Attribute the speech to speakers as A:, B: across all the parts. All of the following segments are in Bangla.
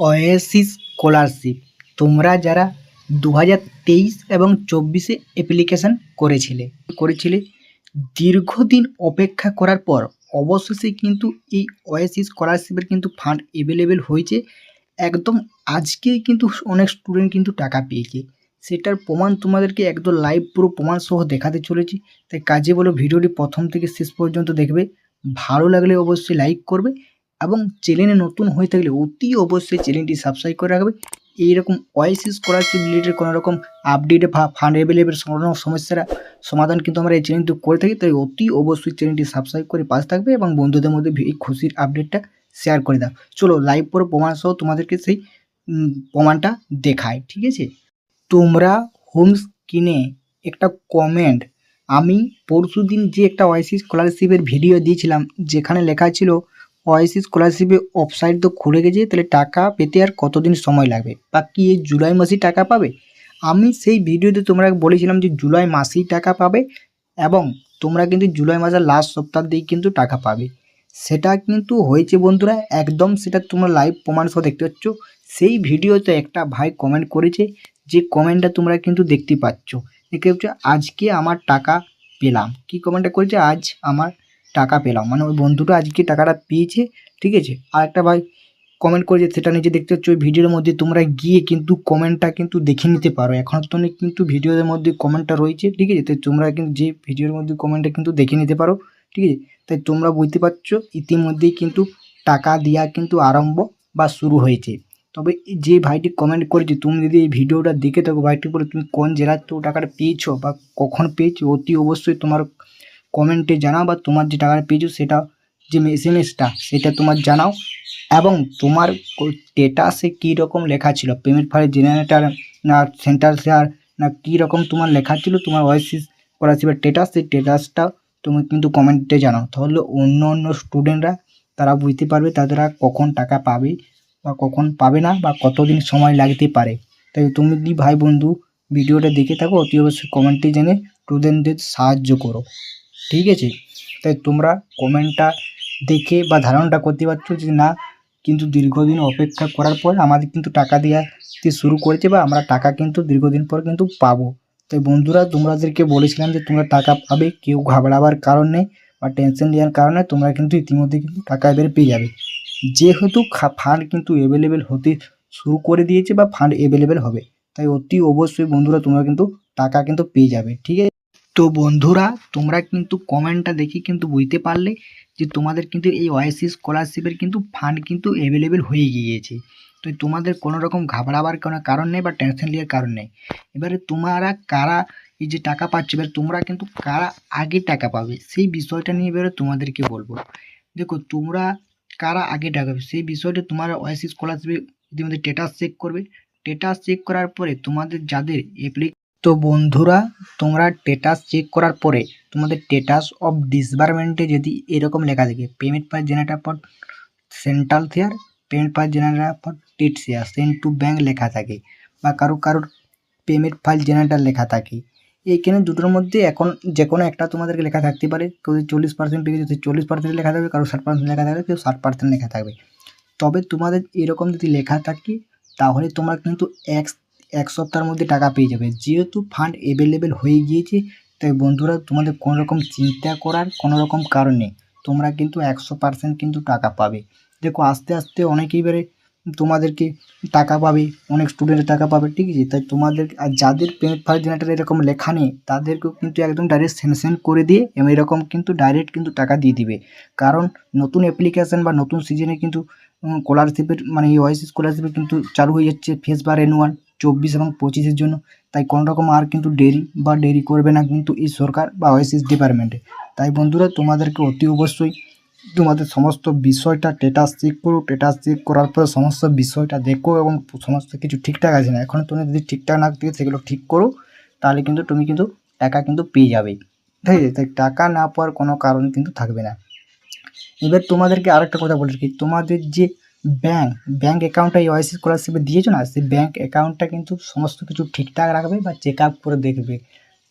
A: Oasis scholarship. তোমরা যারা দু হাজার তেইশ এবং চব্বিশে অ্যাপ্লিকেশান করেছিলে করেছিলে, দীর্ঘদিন অপেক্ষা করার পর অবশেষে কিন্তু এই ওয়েসিস স্কলারশিপের কিন্তু ফান্ড অ্যাভেলেবেল হয়েছে। একদম আজকেই কিন্তু অনেক স্টুডেন্ট কিন্তু টাকা পেয়েছে। সেটার প্রমাণ তোমাদেরকে একদম লাইভ পুরো প্রমাণ সহ দেখাতে চলেছি। তাই কাজে বলো, ভিডিওটি প্রথম থেকে শেষ পর্যন্ত দেখবে। ভালো লাগলে অবশ্যই লাইক করবে। এবং চ্যানেলে নতুন হয়ে থাকলে অতি অবশ্যই চ্যানেলটি সাবস্ক্রাইব করে রাখবে। এইরকম ওয়াইসি স্কলারশিপ রিলেটেড কোনো রকম আপডেট বা ফান্ড অ্যাভেলেবেল কোনো সমস্যার সমাধান কিন্তু আমরা এই চ্যানেলটি করে থাকি, তাই অতি অবশ্যই চ্যানেলটি সাবস্ক্রাইব করে পাশে থাকবে এবং বন্ধুদের মধ্যে এই খুশির আপডেটটা শেয়ার করে দাও। চলো লাইভ পুরো প্রমাণ সহ তোমাদেরকে সেই প্রমাণটা দেখায় ঠিক আছে? তোমরা হোম স্ক্রিনে একটা কমেন্ট আমি পরশু দিন যে একটা ওয়াইসি স্কলারশিপের ভিডিও দিয়েছিলাম, যেখানে লেখা ছিল ওয়াইসি স্কলারশিপে ওয়েবসাইট তো খুলে গেছে, তাহলে টাকা পেতে আর কতদিন সময় লাগবে? বা কি এই জুলাই মাসেই টাকা পাবে? আমি সেই ভিডিওতে তোমরা বলেছিলাম যে জুলাই মাসেই টাকা পাবে এবং তোমরা কিন্তু জুলাই মাসের লাস্ট সপ্তাহ দিয়েই কিন্তু টাকা পাবে। সেটা কিন্তু হয়েছে বন্ধুরা, একদম সেটা তোমরা লাইভ প্রমাণ সহ দেখতে পাচ্ছ। সেই ভিডিওতে একটা ভাই কমেন্ট করেছে, যে কমেন্টটা তোমরা কিন্তু দেখতে পাচ্ছ। দেখতে পাচ্ছ, আজকে আমার টাকা পেলাম। কি কমেন্টটা করেছে? আজ আমার টাকা পেলাম। মানে ওই বন্ধুটা আজকে টাকাটা পেয়েছে, ঠিক আছে? আর একটা ভাই কমেন্ট করেছে, সেটা নিচে দেখতে পাচ্ছ, ওই ভিডিওর মধ্যে তোমরা গিয়ে কিন্তু কমেন্টটা কিন্তু দেখে নিতে পারো। এখন তো কিন্তু ভিডিওর মধ্যে কমেন্টটা রয়েছে, ঠিক আছে? তাই তোমরা কিন্তু যে ভিডিওর মধ্যে কমেন্টটা কিন্তু দেখে নিতে পারো, ঠিক আছে? তাই তোমরা বুঝতে পারছ, ইতিমধ্যেই কিন্তু টাকা দেওয়া কিন্তু আরম্ভ বা শুরু হয়েছে। তবে যে ভাইটি কমেন্ট করেছে, তুমি যদি এই ভিডিওটা দেখে থাকো ভাইটি বলে তুমি কোন জেলার তো টাকাটা পেয়েছ বা কখন পেয়েছ, অতি অবশ্যই তোমার কমেন্টে জানাও বা তোমার যে টাকাটা পেয়েছ সেটা, যে এস এম এসটা সেটা তোমার জানাও। এবং তোমার স্টেটাসে কী রকম লেখা ছিল? পেমেন্ট ফাইল জেনারেটার না সেন্টার শেয়ার না কী রকম তোমার লেখা ছিল? তোমার ওয়াইসিস স্কলারশিপের স্টেটাস সেই স্টেটাসটা তুমি কিন্তু কমেন্টে জানাও। তাহলে অন্য অন্য স্টুডেন্টরা তারা বুঝতে পারবে তারা কখন টাকা পাবে বা কখন পাবে না বা কতদিন সময় লাগতে পারে। তাই তুমি যদি ভাই বন্ধু ভিডিওটা দেখে থাকো, অতি অবশ্যই কমেন্টে জেনে স্টুডেন্টদের সাহায্য করো। ঠিক আছে? তাই তোমরা কমেন্টটা দেখে বা ধারণাটা করতে পারছ যে না, কিন্তু দীর্ঘদিন অপেক্ষা করার পর আমাদের কিন্তু টাকা দেওয়া দিতে শুরু করেছে বা আমরা টাকা কিন্তু দীর্ঘদিন পর কিন্তু পাবো। তাই বন্ধুরা, তোমাদেরকে বলেছিলাম যে তোমরা টাকা পাবে, কেউ ঘাবড়াবার কারণ বা টেনশন নেওয়ার কারণে তোমরা কিন্তু ইতিমধ্যে কিন্তু টাকা এবার পেয়ে যাবে। যেহেতু ফান্ড কিন্তু অ্যাভেলেবেল হতে শুরু করে দিয়েছে বা ফান্ড অ্যাভেলেবেল হবে, তাই অতি অবশ্যই বন্ধুরা তোমরা কিন্তু টাকা কিন্তু পেয়ে যাবে, ঠিক আছে? তো বন্ধুরা, তোমরা কিন্তু কমেন্টটা দেখে কিন্তু বুঝতে পারলে যে তোমাদের কিন্তু এই ওয়াইসি স্কলারশিপের কিন্তু ফান্ড কিন্তু অ্যাভেলেবেল হয়ে গিয়েছে। তো তোমাদের কোনো রকম ঘাবড়াবার কোনো কারণ নেই বা টেনশন নেওয়ার কারণ নেই। এবারে তোমরা কারা এই যে টাকা পাচ্ছ, এবার তোমরা কিন্তু কারা আগে টাকা পাবে, সেই বিষয়টা নিয়ে এবারে তোমাদেরকে বলব। দেখো, তোমরা কারা আগে টাকা পাবে, সেই বিষয়টা তোমার ওয়াইসি স্কলারশিপে ইতিমধ্যে স্টেটাস চেক করবে। স্টেটাস চেক করার পরে তোমাদের যাদের অ্যাপ্লি তো বন্ধুরা, তোমরা স্টেটাস চেক করার পরে তোমাদের স্টেটাস অফ ডিসবারমেন্টে যদি এরকম লেখা থাকে payment per generator for central share payment per generator for state share send to bank লেখা থাকে বা কারও কারোর পেমেন্ট ফাইল জেনারেটার লেখা থাকে। এইখানে দুটোর মধ্যে এখন যে কোনো একটা তোমাদেরকে লেখা থাকতে পারে, কেউ চল্লিশ পার্সেন্ট পেয়ে যদি চল্লিশ পার্সেন্ট লেখা থাকবে, কারও ষাট পার্সেন্ট লেখা থাকবে, কেউ ষাট পার্সেন্ট লেখা থাকবে। তবে তোমাদের এরকম যদি লেখা থাকে, তাহলে তোমরা কিন্তু এক এক সপ্তাহের মধ্যে টাকা পেয়ে যাবে। যেহেতু ফান্ড অ্যাভেলেবেল হয়ে গিয়েছে, তাই বন্ধুরা তোমাদের কোনো রকম চিন্তা করার কোনো রকম কারণ নেই। তোমরা কিন্তু একশো পার্সেন্ট কিন্তু টাকা পাবে। দেখো, আস্তে আস্তে অনেকেই বেড়ে তোমাদেরকে টাকা পাবে, অনেক স্টুডেন্টের টাকা পাবে, ঠিক আছে? তাই তোমাদের, আর যাদের পেমেন্ট জেনারেটার এরকম লেখা নেই, তাদেরকেও কিন্তু একদম ডাইরেক্ট স্যাংশন করে দিয়ে এরকম কিন্তু ডাইরেক্ট কিন্তু টাকা দিয়ে দিবে। কারণ নতুন অ্যাপ্লিকেশান বা নতুন সিজনে কিন্তু স্কলারশিপের মানে ওয়াইসি স্কলারশিপের কিন্তু চালু হয়ে যাচ্ছে ফেস বা রেনুয়াল চব্বিশ এবং পঁচিশের জন্য। তাই কোনো রকম আর কিন্তু দেরি বা দেরি করবে না কিন্তু এই সরকার বা ওয়েসিস ডিপার্টমেন্টে তাই বন্ধুরা, তোমাদেরকে অতি অবশ্যই তোমাদের সমস্ত বিষয়টা স্টেটাস চেক করো। স্টেটাস চেক করার পর সমস্ত বিষয়টা দেখো এবং সমস্ত কিছু ঠিকঠাক আছে না। এখন তুমি যদি ঠিকঠাক না থাকে সেগুলো ঠিক করো, তাহলে কিন্তু তুমি কিন্তু টাকা কিন্তু পেয়ে যাবে। ঠিক আছে? তাই টাকা না পাওয়ার কোনো কারণ কিন্তু থাকবে না। এবার তোমাদেরকে আরেকটা কথা বলে রাখি। তোমাদের যে ব্যাঙ্ক ব্যাঙ্ক অ্যাকাউন্টটা এই ওয়াইসি স্কলারশিপে দিয়েছ না, সেই ব্যাঙ্ক অ্যাকাউন্টটা কিন্তু সমস্ত কিছু ঠিকঠাক রাখবে বা চেক আপ করে দেখবে,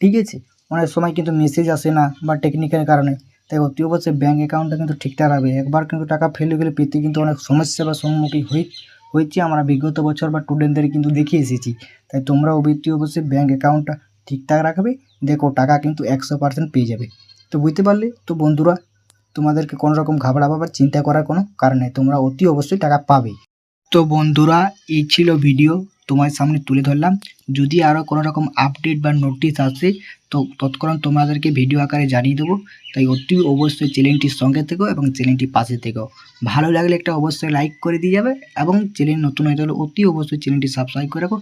A: ঠিক আছে? অনেক সময় কিন্তু মেসেজ আসে না বা টেকনিক্যাল কারণে, তাই অতি অবশ্যই ব্যাঙ্ক অ্যাকাউন্টটা কিন্তু ঠিকঠাক রাখবে। একবার কিন্তু টাকা ফেলে গেলে পেতে কিন্তু অনেক সমস্যা বা সম্মুখীন হয়ে হয়েছে আমরা বিগত বছর বা স্টুডেন্টদের কিন্তু দেখিয়ে এসেছি, তাই তোমরা অবশ্যই অবশ্যই ব্যাঙ্ক অ্যাকাউন্টটা ঠিকঠাক রাখবে, দেখো টাকা কিন্তু একশো পার্সেন্ট পেয়ে যাবে। তো বুঝতে পারলে? তো বন্ধুরা তোমাদেরকে কোনো রকম ঘাবড়াবা বা চিন্তা করার কোনো কারণ নেই। তোমরা অতি অবশ্যই টাকা পাবে। তো বন্ধুরা, এই ছিল ভিডিও তোমার সামনে তুলে ধরলাম। যদি আরও কোনো রকম আপডেট বা নোটিশ আসে, তো তৎক্ষণাৎ তোমাদেরকে ভিডিও আকারে জানিয়ে দেবো। তাই অতি অবশ্যই চ্যানেলটির সঙ্গে থেকো এবং চ্যানেলটির পাশে থেকো। ভালো লাগলে একটা অবশ্যই লাইক করে দিয়ে যাবে এবং চ্যানেল নতুন হয়ে গেলে অতি অবশ্যই চ্যানেলটি সাবস্ক্রাইব করে রাখো।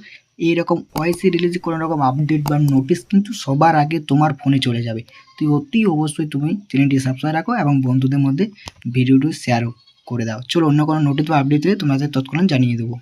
A: এইরকম ওয়াইসি রিলিজ কোনো রকম আপডেট বা নোটিশ কিন্তু সবার আগে তোমার ফোনে চলে যাবে। তুই অতি অবশ্যই তুমি চ্যানেলটি সাবস্ক্রাইব রাখো এবং বন্ধুদের মধ্যে ভিডিওটি শেয়ারও করে দাও। চলো অন্য কোনো নোটিশ বা আপডেট দিলে তোমাদের তৎক্ষণাৎ জানিয়ে দেবো।